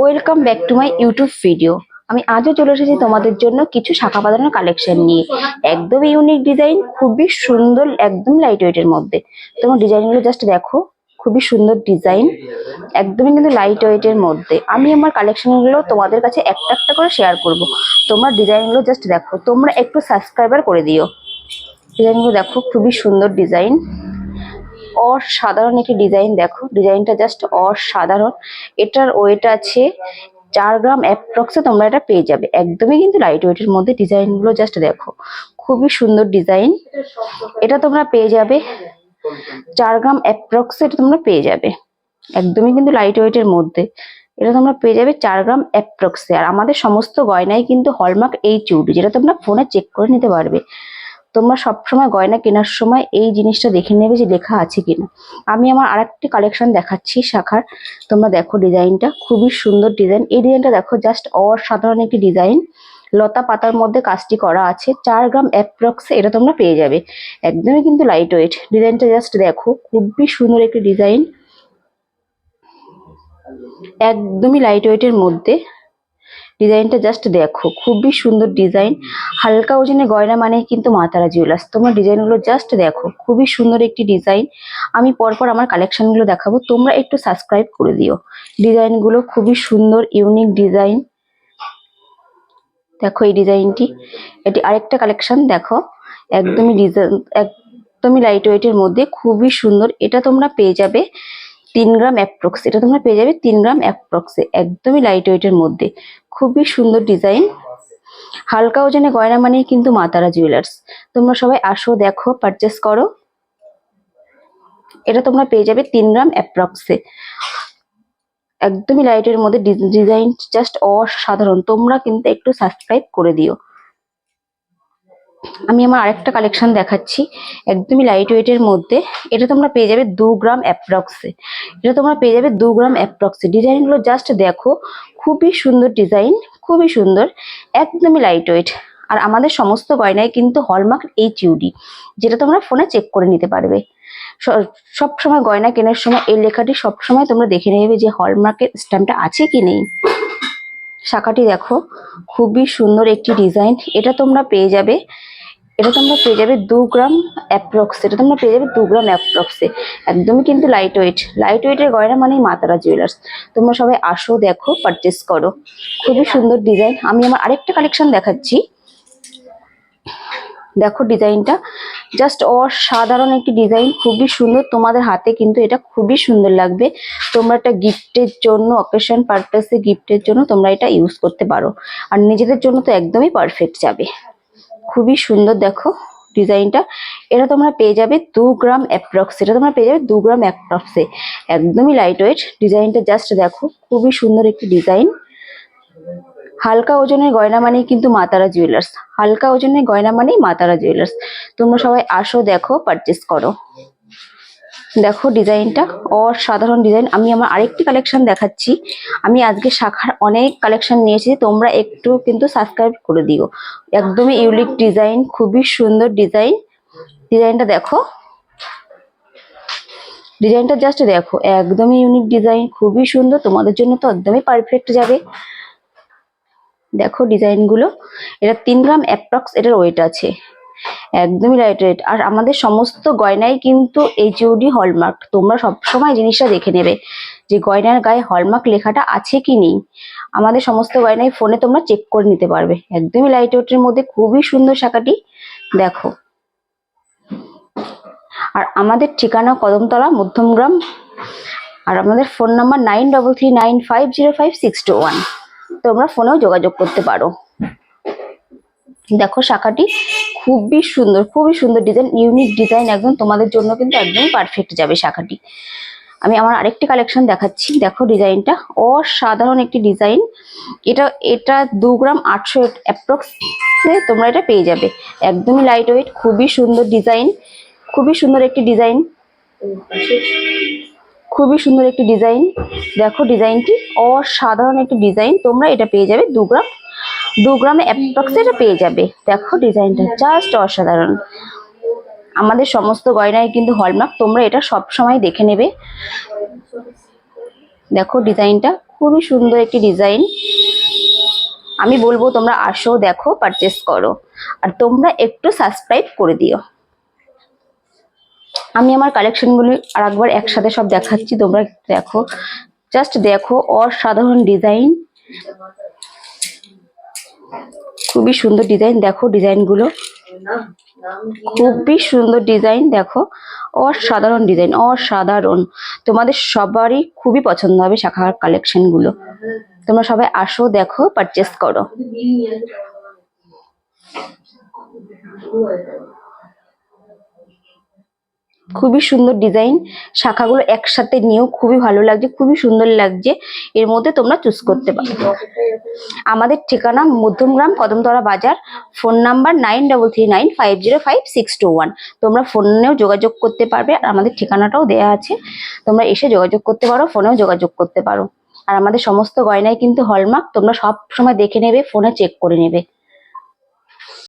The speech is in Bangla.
Welcome back to my YouTube video আমি আজও চলে এসেছি তোমাদের জন্য কিছু শাখা বাঁধানোর কালেকশন নিয়ে। একদম ইউনিক ডিজাইন খুবই সুন্দর, একদম লাইট ওয়েটের মধ্যে। তোমার ডিজাইনগুলো জাস্ট দেখো, খুবই সুন্দর ডিজাইন একদমই কিন্তু লাইট ওয়েটের মধ্যে। আমি আমার কালেকশনগুলো তোমাদের কাছে একটা একটা করে শেয়ার করব। তোমরা ডিজাইনগুলো জাস্ট দেখো, তোমরা একটু সাবস্ক্রাইবার করে দিও। ডিজাইনগুলো দেখো, খুবই সুন্দর ডিজাইন অসাধারণ একটি ডিজাইন দেখো। ডিজাইনটা জাস্ট অসাধারণ। এটার ওয়েট আছে চার গ্রাম অ্যাপ্রক্সে তোমরা এটা পেয়ে যাবে। একদমই কিন্তু লাইট ওয়েটের মধ্যে ডিজাইনগুলো জাস্ট দেখো। খুবই সুন্দর ডিজাইন এটা তোমরা পেয়ে যাবে চার গ্রাম অ্যাপ্রক্সে এটা তোমরা পেয়ে যাবে। একদমই কিন্তু লাইট ওয়েটের মধ্যে। এটা তোমরা পেয়ে যাবে চার গ্রাম অ্যাপ্রক্সে আর আমাদের সমস্ত গয়নাই কিন্তু হলমার্ক এই চুড়ি, যেটা তোমরা ফোনে চেক করে নিতে পারবে। তোমরা সবসময় গয়না কেনার সময় এই জিনিসটা দেখে নেবে যে লেখা আছে কিনা। আমি আমার আরেকটি কালেকশন দেখাচ্ছি শাখার। তোমরা দেখো ডিজাইনটা, খুবই সুন্দর ডিজাইন। এই ডিজাইনটা দেখো জাস্ট অসাধারণ একটি ডিজাইন। লতা পাতার মধ্যে কাজটি করা আছে। চার গ্রাম অ্যাপ্রক্সে এটা তোমরা পেয়ে যাবে। একদমই কিন্তু লাইট ওয়েট ডিজাইনটা জাস্ট দেখো, খুবই সুন্দর একটি ডিজাইন। একদমই লাইট ওয়েটের মধ্যে। ডিজাইনটা জাস্ট দেখো, খুবই সুন্দর ডিজাইন। হালকা ওজনে গয়না মানে কিন্তু মাতারা জুয়েলার্স তোমার ডিজাইনগুলো জাস্ট দেখো, খুবই সুন্দর একটি ডিজাইন। আমি পরপর আমার কালেকশনগুলো দেখাবো, তোমরা একটু সাবস্ক্রাইব করে দিও। ডিজাইনগুলো খুবই সুন্দর ইউনিক ডিজাইন দেখো এই ডিজাইনটি। এটি আরেকটা কালেকশন দেখো। একদমই ডিজাইন একদমই লাইট ওয়েটের মধ্যে, খুবই সুন্দর। এটা তোমরা পেয়ে যাবে তিন গ্রাম অ্যাপ্রক্স এটা তোমরা পেয়ে যাবে তিন গ্রাম অ্যাপ্রক্সে একদমই লাইট ওয়েটের মধ্যে। খুবই সুন্দর ডিজাইন হালকা ওজনে গয়না মানেই কিন্তু মাতারা জুয়েলার্স তোমরা সবাই আসো, দেখো পারচেস করো। এটা তোমরা পেয়ে যাবে তিন গ্রাম অ্যাপ্রক্সে একদমই লাইটের মধ্যে ডিজাইন জাস্ট অসাধারণ। তোমরা কিন্তু একটু সাবস্ক্রাইব করে দিও। আমি আমার আরেকটা কালেকশন দেখাচ্ছি। একদমই লাইট ওয়েটের মধ্যে। এটা তোমরা পেয়ে যাবে দু গ্রাম অ্যাপ্রক্সে এটা তোমরা পেয়ে যাবে দু গ্রাম অ্যাপ্রক্সে ডিজাইনগুলো জাস্ট দেখো, খুবই সুন্দর ডিজাইন খুবই সুন্দর, একদমই লাইট ওয়েট আর আমাদের সমস্ত গয়নায় কিন্তু হলমার্ক এই চিউডি যেটা তোমরা ফোনে চেক করে নিতে পারবে। সব সময় গয়না কেনার সময় এই লেখাটি সব সময় তোমরা দেখে নেবে যে হলমার্কের স্ট্যাম্পটা আছে কি নেই। শাখাটি দেখো, খুবই সুন্দর একটি ডিজাইন এটা তোমরা পেয়ে যাবে এটা তোমরা পেয়ে যাবে দু গ্রাম অ্যাপ্রক্স এটা তোমরা পেয়ে যাবে দু গ্রাম অ্যাপ্রক্সে একদমই কিন্তু লাইট ওয়েট লাইট ওয়েটের গয়না মানেই মাতারা জুয়েলার্স তোমরা সবাই আসো, দেখো পারচেস করো। খুবই সুন্দর ডিজাইন আমি আমার আরেকটা কালেকশন দেখাচ্ছি। দেখো ডিজাইনটা জাস্ট অসাধারণ একটি ডিজাইন খুবই সুন্দর। তোমাদের হাতে কিন্তু এটা খুবই সুন্দর লাগবে। তোমরা একটা গিফটের জন্য অকেশন পারপাসে গিফটের জন্য তোমরা এটা ইউজ করতে পারো। আর নিজেদের জন্য তো একদমই পারফেক্ট যাবে। খুবই সুন্দর, দেখো ডিজাইনটা। এটা তোমরা পেয়ে যাবে দু গ্রাম অ্যাপ্রক্স এটা তোমরা পেয়ে যাবে দু গ্রাম অ্যাপ্রক্সে একদমই লাইট ওয়েট ডিজাইনটা জাস্ট দেখো, খুবই সুন্দর একটি ডিজাইন। হালকা ওজনের গয়না মানেই কিন্তু মাতারা জুয়েলার্স হালকা ওজনের গয়না মানেই মাতারা জুয়েলার্স তোমরা সবাই আসো, দেখো পারচেস করো। দেখো ডিজাইনটা, অসাধারণ ডিজাইন। আমি আমার আরেকটি কালেকশন দেখাচ্ছি। আমি আজকে শাখার অনেক কালেকশন নিয়েছি, তোমরা একটু কিন্তু সাবস্ক্রাইব করে দিও। একদমই ইউনিক ডিজাইন খুবই সুন্দর ডিজাইন ডিজাইনটা দেখো। ডিজাইনটা জাস্ট দেখো, একদমই ইউনিক ডিজাইন খুবই সুন্দর, তোমাদের জন্য তো একদমই পারফেক্ট যাবে। দেখো ডিজাইনগুলো, এটা তিন গ্রাম অ্যাপ্রক্স এটার ওয়েট আছে। একদমই লাইট ওয়েট আর আমাদের সমস্ত গয়নাই কিন্তু এইচইউডি হলমার্ক তোমরা সবসময় জিনিসটা দেখে নেবে যে গয়নার গায়ে হলমার্ক লেখাটা আছে কি নেই। আমাদের সমস্ত গয়নাই ফোনে তোমরা চেক করে নিতে পারবে। একদমই লাইট ওয়েটের মধ্যে খুবই সুন্দর শাখাটি। দেখো। আর আমাদের ঠিকানা কদমতলা, মধ্যমগ্রাম। আর আমাদের phone number nine double three nine five zero five six two one তোমরা ফোনেও যোগাযোগ করতে পারো। দেখো শাখাটি খুবই সুন্দর খুবই সুন্দর ডিজাইন ইউনিক ডিজাইন একদম তোমাদের জন্য কিন্তু একদম পারফেক্ট যাবে শাখাটি। আমি আমার আরেকটি কালেকশন দেখাচ্ছি, দেখো ডিজাইনটা অসাধারণ একটি ডিজাইন এটা এটা দু গ্রাম আটশো অ্যাপ্রক্সে তোমরা এটা পেয়ে যাবে। একদমই লাইট ওয়েট খুবই সুন্দর ডিজাইন খুবই সুন্দর একটি ডিজাইন খুবই সুন্দর একটি ডিজাইন দেখো ডিজাইনটি অসাধারণ একটি ডিজাইন তোমরা এটা পেয়ে যাবে দু গ্রাম দু গ্রামে অ্যাপ্রক্সে এটা পেয়ে যাবে। দেখো ডিজাইনটা জাস্ট অসাধারণ। আমাদের সমস্ত গয়নায় কিন্তু হলমার্ক তোমরা এটা সব সময় দেখে নেবে। দেখো ডিজাইনটা, খুবই সুন্দর একটি ডিজাইন। আমি বলব তোমরা আসো, দেখো পারচেস করো। আর তোমরা একটু সাবস্ক্রাইব করে দিও। আমি আমার কালেকশনগুলি আর একবার একসাথে সব দেখাচ্ছি, তোমরা দেখো। জাস্ট দেখো, অসাধারণ ডিজাইন। খুবই সুন্দর ডিজাইন দেখো ডিজাইনগুলো খুবই সুন্দর ডিজাইন দেখো। অসাধারণ ডিজাইন অসাধারণ। তোমাদের সবারই খুবই পছন্দ হবে শাখার কালেকশনগুলো তোমরা সবাই আসো, দেখো পারচেস করো। খুবই সুন্দর ডিজাইন শাখাগুলো একসাথে নিয়েও খুবই ভালো লাগছে, খুবই সুন্দর লাগছে। এর মধ্যে তোমরা চুজ করতে পারো। আমাদের ঠিকানা মধ্যমগ্রাম, কদমতলা বাজার phone number nine double three nine five zero five six two one তোমরা ফোনেও যোগাযোগ করতে পারবে, আর আমাদের ঠিকানাটাও দেওয়া আছে। তোমরা এসে যোগাযোগ করতে পারো ফোনেও যোগাযোগ করতে পারো। আর আমাদের সমস্ত গয়নায় কিন্তু হলমার্ক তোমরা সব সময় দেখে নেবে ফোনে চেক করে নেবে।